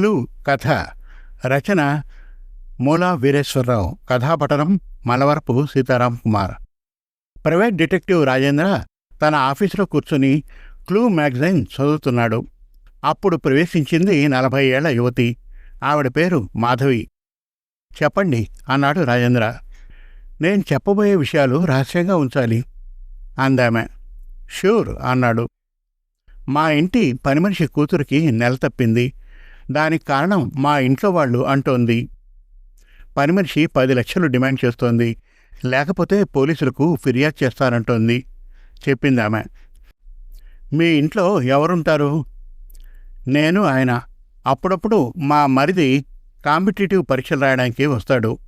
Clue కథ. రచన మూలా వీరేశ్వరరావు. కథాపఠనం మలవరపు సీతారాం కుమార్. ప్రైవేట్ డిటెక్టివ్ రాజేంద్ర తన ఆఫీసులో కూర్చుని క్లూ మ్యాగజైన్ చదువుతున్నాడు. అప్పుడు ప్రవేశించింది నలభై ఏళ్ళ యువతి. ఆవిడ పేరు మాధవి. చెప్పండి అన్నాడు రాజేంద్ర. నేను చెప్పబోయే విషయాలు రహస్యంగా ఉంచాలి అందామె. షూర్ అన్నాడు. మా ఇంటి పని మనిషి కూతురికి నెల తప్పింది. దానికి కారణం మా ఇంట్లో వాళ్ళు అంటోంది. పని మనిషి పది లక్షలు డిమాండ్ చేస్తోంది. లేకపోతే పోలీసులకు ఫిర్యాదు చేస్తారంటోంది. చెప్పింది ఆమె. మీ ఇంట్లో ఎవరుంటారు? నేను ఆయన. అప్పుడప్పుడు మా మరిది కాంపిటేటివ్ పరీక్షలు రాయడానికి వస్తాడు.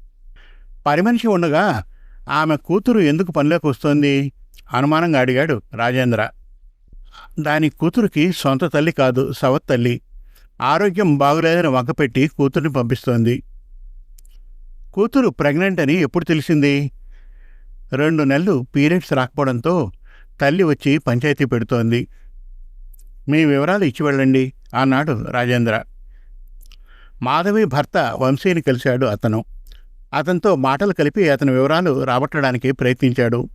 పని మనిషి ఉండగా ఆమె కూతురు ఎందుకు పనిలోకి వస్తోంది? అనుమానంగా అడిగాడు రాజేంద్ర. దాని కూతురికి సొంత తల్లి కాదు సవత్ తల్లి. ఆరోగ్యం బాగులేదని వంకపెట్టి కూతుర్ని పంపిస్తోంది. కూతురు ప్రెగ్నెంట్ అని ఎప్పుడు తెలిసింది? రెండు నెలలు పీరియడ్స్ రాకపోవడంతో తల్లి వచ్చి పంచాయతీ పెడుతోంది. మీ వివరాలు ఇచ్చి వెళ్ళండి అన్నాడు రాజేంద్ర. మాధవి భర్త వంశీని కలిశాడు అతను. అతనితో మాటలు కలిపి అతని వివరాలు రాబట్టడానికి ప్రయత్నించాడు.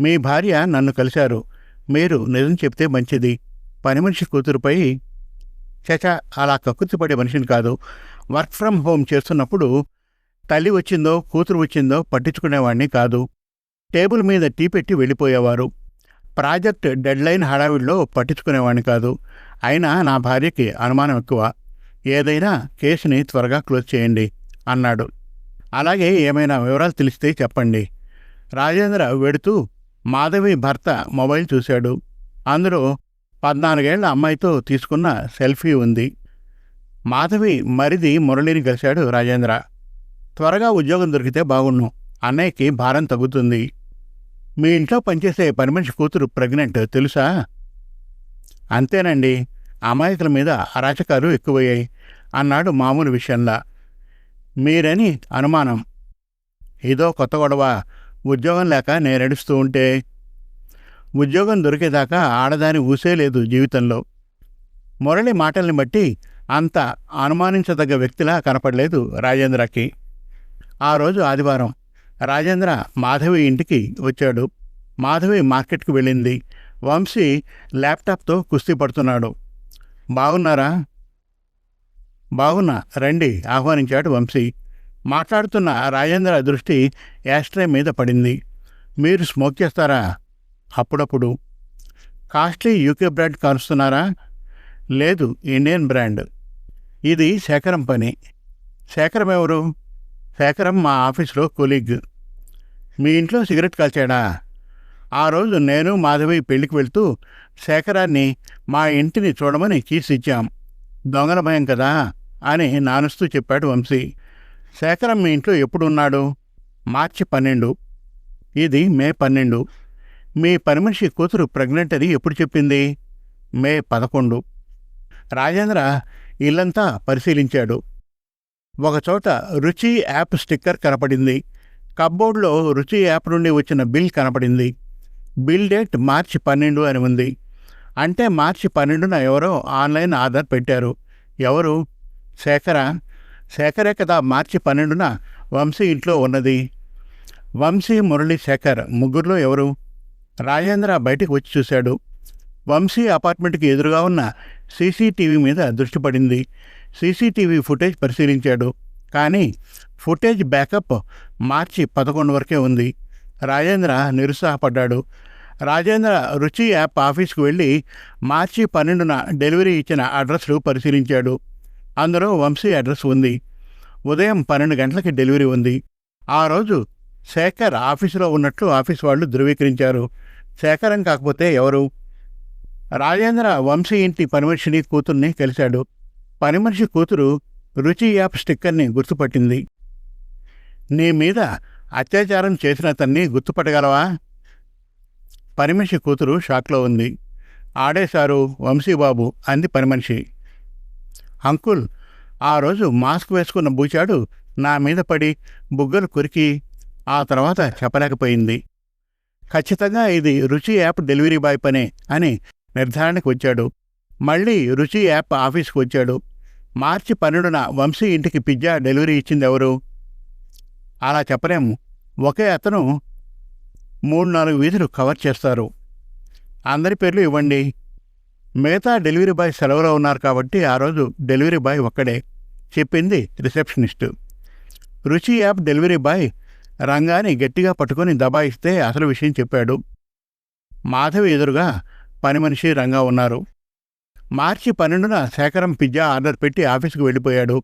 మీ భార్య నన్ను కలిశారు. మీరు నిజం చెప్తే మంచిది. పని మనిషి కూతురుపై చచ అలా కక్కుతిపడే మనిషిని కాదు. వర్క్ ఫ్రమ్ హోమ్ చేస్తున్నప్పుడు తల్లి వచ్చిందో కూతురు వచ్చిందో పట్టించుకునేవాడిని కాదు. టేబుల్ మీద టీ పెట్టి వెళ్ళిపోయేవారు. ప్రాజెక్ట్ డెడ్లైన్ హడావిడిలో పట్టించుకునేవాడిని కాదు. అయినా నా భార్యకి అనుమానం ఎక్కువ. ఏదైనా కేసుని త్వరగా క్లోజ్ చేయండి అన్నాడు. అలాగే ఏమైనా వివరాలు తెలిస్తే చెప్పండి. రాజేంద్ర వెడుతూ మాధవి భర్త మొబైల్ చూశాడు. అందులో పద్నాలుగేళ్ళ అమ్మాయితో తీసుకున్న సెల్ఫీ ఉంది. మాధవి మరిది మురళిని కలిశాడు రాజేంద్ర. త్వరగా ఉద్యోగం దొరికితే బాగుండు. అన్నయ్యకి భారం తగ్గుతుంది. మీ ఇంట్లో పనిచేసే పని మనిషి కూతురు ప్రెగ్నెంట్ తెలుసా? అంతేనండి. అమాయకుల మీద అరాచకాలు ఎక్కువయ్యాయి అన్నాడు మామూలు విషయంలా. మీరని అనుమానం. ఇదో కొత్త గొడవ. ఉద్యోగం లేక నేనడుస్తూ ఉంటే ఉద్యోగం దొరికేదాకా ఆడదాని ఊసే లేదు జీవితంలో. మురళి మాటల్ని బట్టి అంత అనుమానించదగ్గ వ్యక్తిలా కనపడలేదు రాజేంద్రకి. ఆ రోజు ఆదివారం రాజేంద్ర మాధవి ఇంటికి వచ్చాడు. మాధవి మార్కెట్కి వెళ్ళింది. వంశీ ల్యాప్టాప్తో కుస్తీ పడుతున్నాడు. బాగున్నారా? బాగున్నా రండి ఆహ్వానించాడు వంశీ. మాట్లాడుతున్న రాజేంద్ర దృష్టి యాస్ట్రే మీద పడింది. మీరు స్మోక్ చేస్తారా? అప్పుడప్పుడు. కాస్ట్లీ యూకే బ్రాండ్ కారుస్తున్నారా లేదు ఇండియన్ బ్రాండ్. ఇది శేఖరం పని. శేఖరం ఎవరు? శేఖరం మా ఆఫీస్లో కొలీగ్. మీ ఇంట్లో సిగరెట్ కాల్చాడా? ఆ రోజు నేను మాధవి పెళ్ళికి వెళ్తూ శేఖరాన్ని మా ఇంటిని చూడమని కీసిచ్చాం దొంగల భయం కదా? అని నానుస్తూ చెప్పాడు వంశీ. శేఖరం మీ ఇంట్లో ఎప్పుడున్నాడు మార్చి పన్నెండు. ఇది మే పన్నెండు. మీ పనిమనిషి కూతురు ప్రెగ్నెంట్ అని ఎప్పుడు చెప్పింది? మే పదకొండు. రాజేంద్ర ఇల్లంతా పరిశీలించాడు. ఒకచోట రుచి యాప్ స్టిక్కర్ కనపడింది. కబ్బోర్డ్లో రుచి యాప్ నుండి వచ్చిన బిల్ కనపడింది. బిల్ డేట్ మార్చి పన్నెండు అని ఉంది. అంటే మార్చి పన్నెండున ఎవరో ఆన్లైన్ ఆర్డర్ పెట్టారు. ఎవరు? శేఖర. శేఖరే కదా మార్చి పన్నెండున వంశీ ఇంట్లో ఉన్నది. వంశీ మురళి శేఖర్ ముగ్గురులో ఎవరు? రాజేంద్ర బయటికి వచ్చి చూశాడు. వంశీ అపార్ట్మెంట్కి ఎదురుగా ఉన్న సీసీటీవీ మీద దృష్టి పడింది. సీసీటీవీ ఫుటేజ్ పరిశీలించాడు. కానీ ఫుటేజ్ బ్యాకప్ మార్చి పదకొండు వరకే ఉంది. రాజేంద్ర నిరుత్సాహపడ్డాడు. రాజేంద్ర రుచి యాప్ ఆఫీస్కు వెళ్ళి మార్చి పన్నెండున డెలివరీ ఇచ్చిన అడ్రస్లు పరిశీలించాడు. అందులో వంశీ అడ్రస్ ఉంది. ఉదయం పన్నెండు గంటలకి డెలివరీ ఉంది. ఆ రోజు శేఖర్ ఆఫీసులో ఉన్నట్లు ఆఫీస్ వాళ్ళు ధృవీకరించారు. శేఖరం కాకపోతే ఎవరు? రాజేంద్ర వంశీ ఇంటి పనిమనిషిని కూతుర్ని కలిశాడు. పనిమనిషి కూతురు రుచి యాప్ స్టిక్కర్ని గుర్తుపట్టింది. నీ మీద అత్యాచారం చేసిన అతన్ని గుర్తుపట్టగలవా? పనిమనిషి కూతురు షాక్లో ఉంది. ఆడేశారు వంశీబాబు అంది పనిమనిషి. అంకుల్ ఆ రోజు మాస్క్ వేసుకున్న బూచాడు నా మీద పడి బుగ్గలు కురికి ఆ తర్వాత చెప్పలేకపోయింది. ఖచ్చితంగా ఇది రుచి యాప్ డెలివరీ బాయ్ పనే అని నిర్ధారణకు వచ్చాడు. మళ్ళీ రుచి యాప్ ఆఫీస్కి వచ్చాడు. మార్చి పన్నెండున వంశీ ఇంటికి పిజ్జా డెలివరీ ఇచ్చింది ఎవరు? అలా చెప్పలేము ఒకే అతను మూడు నాలుగు వీధులు కవర్ చేస్తారు. అందరి పేర్లు ఇవ్వండి. మిగతా డెలివరీ బాయ్ సెలవులో ఉన్నారు కాబట్టి ఆ రోజు డెలివరీ బాయ్ ఒక్కడే చెప్పింది రిసెప్షనిస్టు. రుచి యాప్ డెలివరీ బాయ్ రంగాని గట్టిగా పట్టుకొని దబాయిస్తే అసలు విషయం చెప్పాడు. మాధవి ఎదురుగా పని మనిషి రంగా ఉన్నారు. మార్చి పన్నెండున శేఖరం పిజ్జా ఆర్డర్ పెట్టి ఆఫీసుకు వెళ్ళిపోయాడు.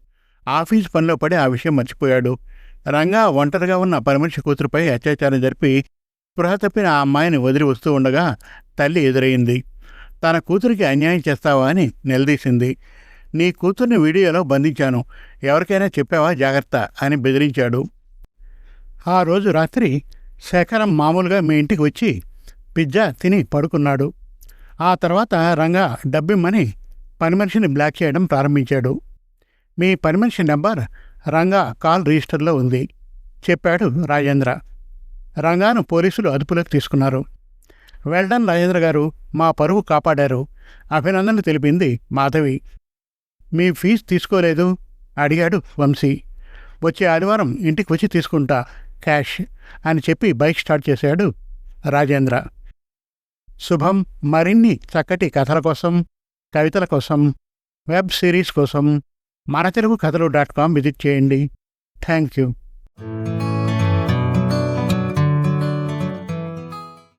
ఆఫీస్ పనిలో పడి ఆ విషయం మర్చిపోయాడు. రంగా ఒంటరిగా ఉన్న పని మనిషి కూతురుపై అత్యాచారం జరిపి స్పృహ తప్పిన ఆ అమ్మాయిని వదిలి వస్తూ ఉండగా తల్లి ఎదురయింది. తన కూతురికి అన్యాయం చేస్తావా అని నిలదీసింది. నీ కూతుర్ని వీడియోలో బంధించాను. ఎవరికైనా చెప్పావా జాగ్రత్త అని బెదిరించాడు. ఆ రోజు రాత్రి శేఖరం మామూలుగా మీ ఇంటికి వచ్చి పిజ్జా తిని పడుకున్నాడు. ఆ తర్వాత రంగా డబ్బిమ్మని పని మనిషిని బ్లాక్ చేయడం ప్రారంభించాడు. మీ పని మనిషి నెంబర్ రంగా కాల్ రిజిస్టర్లో ఉంది చెప్పాడు రాజేంద్ర. రంగాను పోలీసులు అదుపులోకి తీసుకున్నారు. వెల్డన్ రాజేంద్ర గారు మా పరువు కాపాడారు. అభినందనలు తెలిపింది మాధవి. మీ ఫీజు తీసుకోలేదు? అడిగాడు వంశీ. వచ్చే ఆదివారం ఇంటికి వచ్చి తీసుకుంటా. క్యాష్ అని చెప్పి బైక్ స్టార్ట్ చేశాడు రాజేంద్ర. శుభం మరిన్ని చక్కటి కథల కోసం కవితల కోసం వెబ్ సిరీస్ కోసం మన తెలుగు కథలు డాట్ కామ్ విజిట్ చేయండి. Thank you.